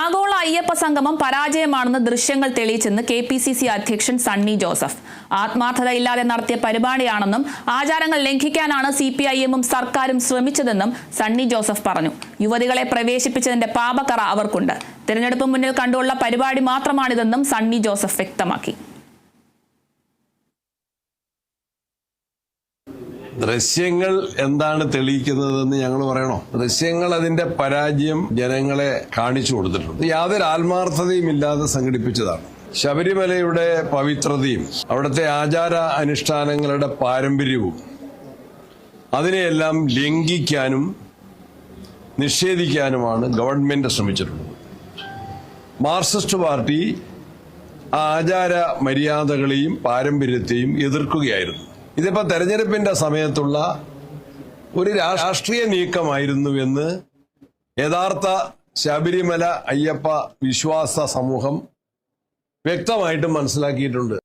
ആഗോള അയ്യപ്പ സംഗമം പരാജയമാണെന്ന് ദൃശ്യങ്ങൾ തെളിയിച്ചെന്ന് കെ പി സി സി അധ്യക്ഷൻ സണ്ണി ജോസഫ്. ആത്മാർത്ഥതയില്ലാതെ നടത്തിയ പരിപാടിയാണെന്നും ആചാരങ്ങൾ ലംഘിക്കാനാണ് സി പി ഐ എമ്മും സർക്കാരും ശ്രമിച്ചതെന്നും സണ്ണി ജോസഫ് പറഞ്ഞു. യുവതികളെ പ്രവേശിപ്പിച്ചതിന്റെ പാപക്കറ അവർക്കുണ്ട്. തിരഞ്ഞെടുപ്പ് മുന്നിൽ കണ്ടുള്ള പരിപാടി മാത്രമാണിതെന്നും സണ്ണി ജോസഫ് വ്യക്തമാക്കി. ദൃശ്യങ്ങൾ എന്താണ് തെളിയിക്കുന്നതെന്ന് ഞങ്ങൾ പറയണോ? ദൃശ്യങ്ങൾ അതിന്റെ പരാജയം ജനങ്ങളെ കാണിച്ചു കൊടുത്തിട്ടുണ്ട്. യാതൊരു ആത്മാർത്ഥതയും ഇല്ലാതെ സംഘടിപ്പിച്ചതാണ്. ശബരിമലയുടെ പവിത്രതയും അവിടുത്തെ ആചാര അനുഷ്ഠാനങ്ങളുടെ പാരമ്പര്യവും അതിനെയെല്ലാം ലംഘിക്കാനും നിഷേധിക്കാനുമാണ് ഗവൺമെന്റ് ശ്രമിച്ചിട്ടുള്ളത്. മാർക്സിസ്റ്റ് പാർട്ടി ആചാര മര്യാദകളെയും പാരമ്പര്യത്തെയും എതിർക്കുകയായിരുന്നു. ഇതിപ്പോ തെരഞ്ഞെടുപ്പിന്റെ സമയത്തുള്ള ഒരു രാഷ്ട്രീയ നീക്കമായിരുന്നു എന്ന് യഥാർത്ഥ ശബരിമല അയ്യപ്പ വിശ്വാസ സമൂഹം വ്യക്തമായിട്ടും മനസ്സിലാക്കിയിട്ടുണ്ട്.